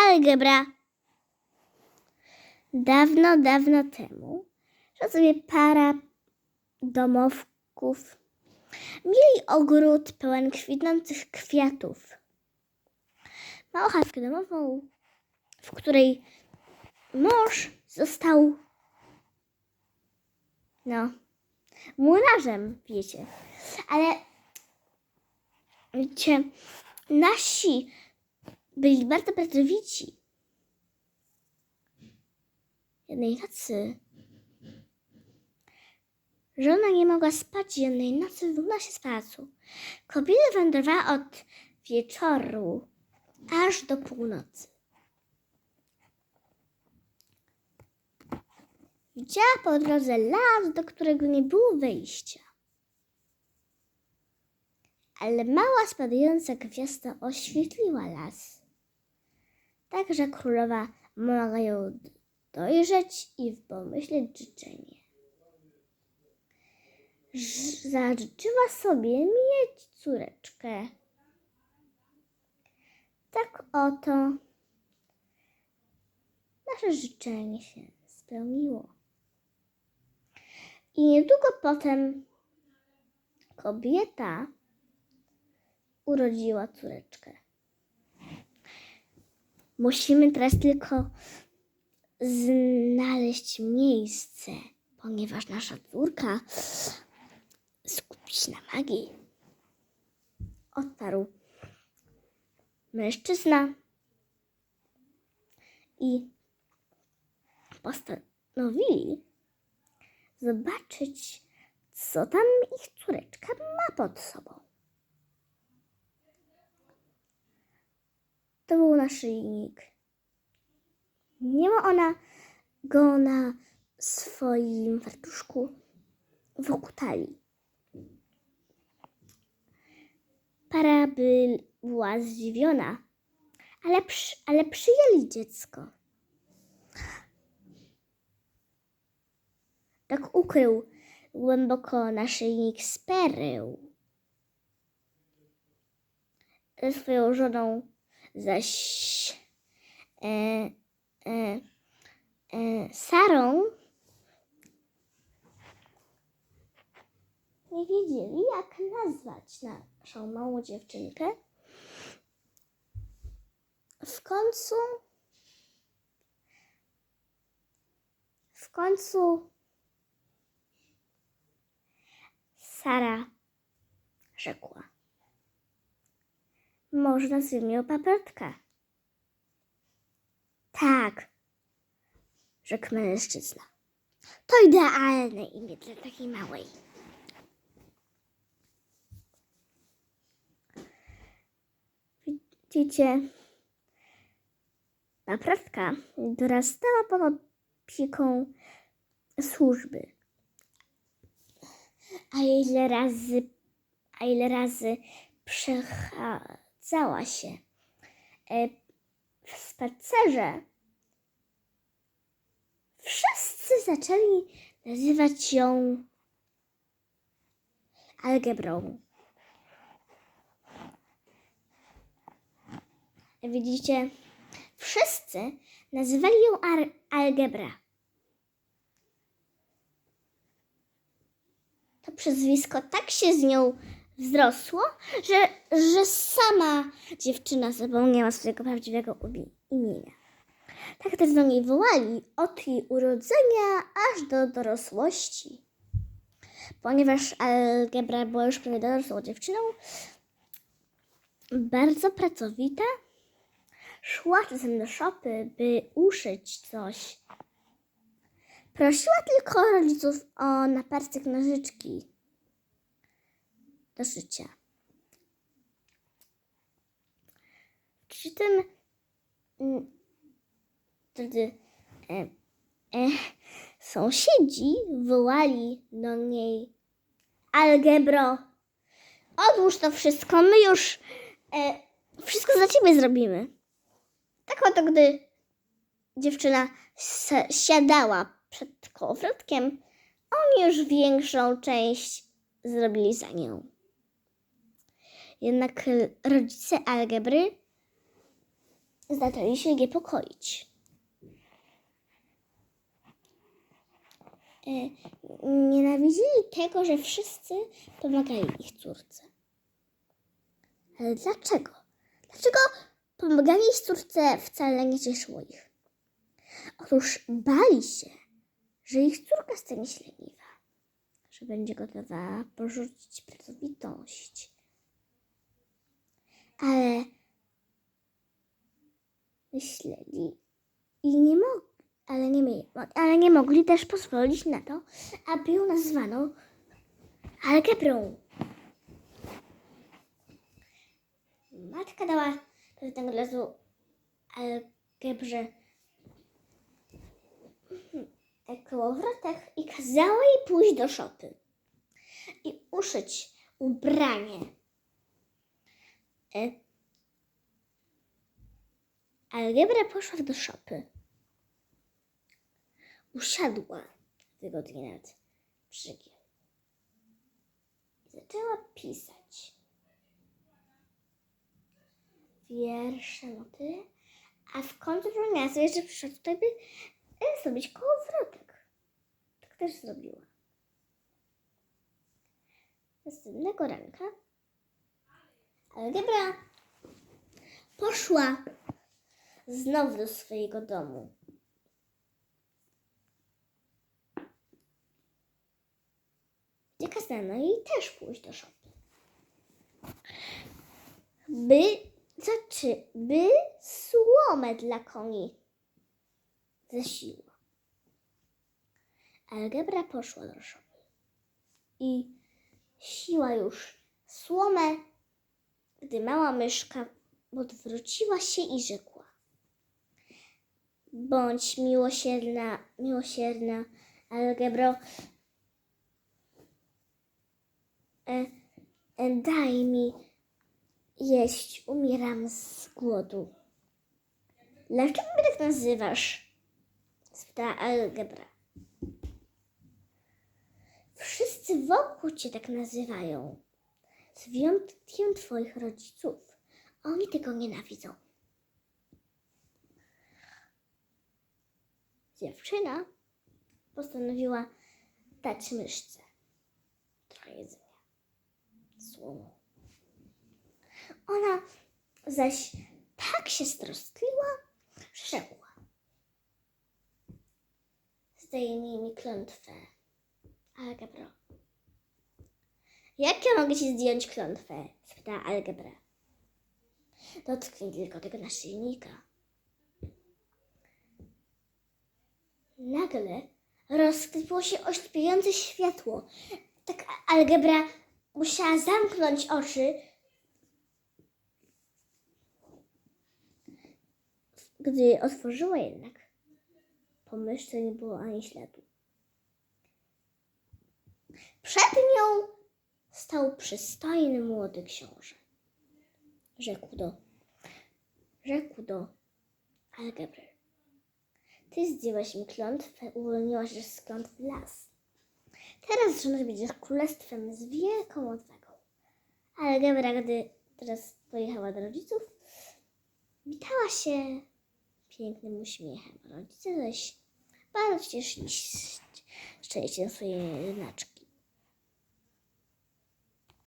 algebra. Dawno, dawno temu żyła sobie para domowków. Mieli ogród pełen kwitnących kwiatów. Małą chatkę domową, w której mąż został, no, młynarzem, wiecie. Ale, wiecie, nasi byli bardzo pracowici. Jednej nocy żona nie mogła spać jednej nocy, wróciła się z. Kobieta wędrowała od wieczoru aż do północy. Widziała po drodze las, do którego nie było wejścia. Ale mała spadająca gwiazda oświetliła las. Tak, że królowa mogła ją dojrzeć i pomyśleć życzenie. Ż- Zażyczyła sobie mieć córeczkę. Tak oto nasze życzenie się spełniło. I niedługo potem kobieta urodziła córeczkę. Musimy teraz tylko znaleźć miejsce, ponieważ nasza córka skupi się na magii. Odparł mężczyzna i postanowili zobaczyć, co tam ich córeczka ma pod sobą. To był naszyjnik. Nie ma ona go na swoim fartuszku wokół talii. Para by była zdziwiona, ale, przy, ale przyjęli dziecko. Tak ukrył głęboko naszyjnik z pereł. Ze swoją żoną zaś e, e, e, Sarą nie wiedzieli, jak nazwać naszą małą dziewczynkę. W końcu w końcu Sara rzekła. Może nazwijmy ją paprotka. Tak, rzekł mężczyzna. To idealne imię dla takiej małej. Widzicie, paprotka dorastała pod opieką służby. A ile razy, a ile razy przechadzała się e, w spacerze, wszyscy zaczęli nazywać ją algebrą. Widzicie, wszyscy nazywali ją algebra. To przezwisko tak się z nią wzrosło, że, że sama dziewczyna zapomniała swojego prawdziwego imienia. Tak też do niej wołali od jej urodzenia aż do dorosłości. Ponieważ algebra była już prawie dorosłą dziewczyną, bardzo pracowita, szła czasem do szopy, by uszyć coś. Prosiła tylko rodziców o naparcek nożyczki do szycia. Przy tym mm, wtedy e, e, sąsiedzi wołali do niej Algebro, odłóż to wszystko, my już e, wszystko za ciebie zrobimy. Tak oto, gdy dziewczyna siadała przed kołowrotkiem, oni już większą część zrobili za nią. Jednak rodzice algebry zaczęli się niepokoić. E, Nienawidzili tego, że wszyscy pomagali ich córce. Ale dlaczego? Dlaczego pomaganie ich córce wcale nie cieszyło ich? Otóż bali się, że ich córka stanie leniwa, że będzie gotowa porzucić pracowitość. Ale myśleli i nie mogli, ale nie, mieli, ale nie mogli też pozwolić na to, aby ją nazwano algebrą. Matka dała pewnego razu algebrze kołowrotek i kazała jej pójść do szopy i uszyć ubranie. E, Algebra poszła do szopy. Usiadła wygodnie nad brzegiem zaczęła pisać wiersze, noty, a w końcu przypomniała sobie, że przyszła tutaj, by e, zrobić kołowrotek. Tak też zrobiła. Następnego ranka Algebra poszła znowu do swojego domu. Gdzie kazano jej też pójść do szopy. By, znaczy, by słomę dla koni zasiła. Algebra poszła do szopy i siła już słomę, gdy mała myszka odwróciła się i rzekła. Bądź miłosierna, miłosierna, algebro. E, e, daj mi jeść, umieram z głodu. Dlaczego mnie tak nazywasz? spytała algebra. Wszyscy wokół cię tak nazywają, z wyjątkiem twoich rodziców. Oni tego nienawidzą. Dziewczyna postanowiła dać myszce trochę jedzenia. Słomą. Ona zaś tak się strostliła, że rzekła. Zdejmij mi klątwę, Algebro. Jak ja mogę ci zdjąć klątwę? spytała Algebra. Dotknij tylko tego naszyjnika. Nagle rozkwitło się oślepiające światło. Tak algebra musiała zamknąć oczy, gdy otworzyła jednak. Po myszce nie było ani śladu. Przed nią stał przystojny młody książę. Rzekł do, rzekł do algebry. Ty zdjęłaś mi klątwę, uwolniłaś z klątwy las. Teraz rząd będziesz królestwem z wielką odwagą. Algebra, gdy teraz pojechała do rodziców, witała się pięknym uśmiechem. Rodzice zaś bardzo cieszyli się szczęściem swojej jednaczki.